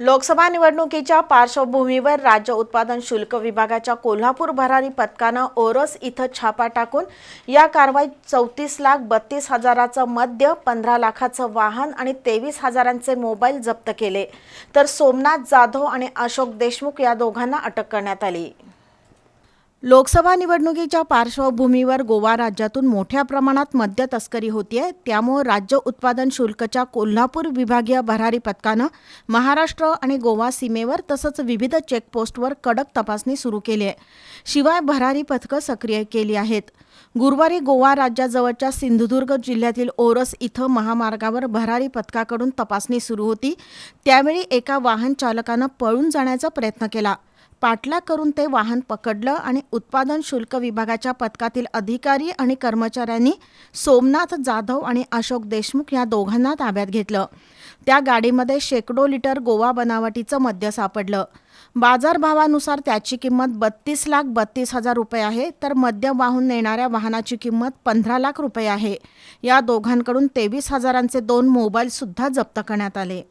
लोकसभा निवडणुकीच्या पार्श्वभूमीवर राज्य उत्पादन शुल्क विभागाच्या कोल्हापूर भरारी पथकानं ओरस इथं छापा टाकून या कारवाईत चौतीस लाख बत्तीस हजाराचं मद्य पंधरा लाखाचं वाहन आणि तेवीस हजारांचे मोबाईल जप्त केले. तर सोमनाथ जाधव आणि अशोक देशमुख या दोघांना अटक करण्यात आली. लोकसभा निवडणुकीच्या पार्श्वभूमीवर गोवा राज्यातून मोठ्या प्रमाणात मद्य तस्करी होतीये. त्यामुळे राज्य उत्पादन शुल्कच्या कोल्हापूर विभागीय भरारी पथकानं महाराष्ट्र आणि गोवा सीमेवर तसंच विविध चेकपोस्टवर कडक तपासणी सुरू केली आहे शिवाय भरारी पथकं सक्रिय केली आहेत. गुरुवारी गोवा राज्याजवळच्या सिंधुदुर्ग जिल्ह्यातील ओरस इथं महामार्गावर भरारी पथकाकडून तपासणी सुरू होती. त्यावेळी एका वाहन चालकानं पळून जाण्याचा प्रयत्न केला. पाठलाग करून ते वाहन पकडलं आणि उत्पादन शुल्क विभागाच्या पथकातील अधिकारी आणि कर्मचाऱ्यांनी सोमनाथ जाधव आणि अशोक देशमुख या दोघांना ताब्यात घेतलं. त्या गाडीमध्ये शेकडो लिटर गोवा बनावटीचं मद्य सापडलं. बाजारभावानुसार त्याची किंमत बत्तीस लाख बत्तीस हजार रुपये आहे तर मद्य वाहून नेणाऱ्या वाहनाची किंमत पंधरा लाख रुपये आहे. या दोघांकडून तेवीस हजारांचे दोन मोबाईलसुद्धा जप्त करण्यात आले.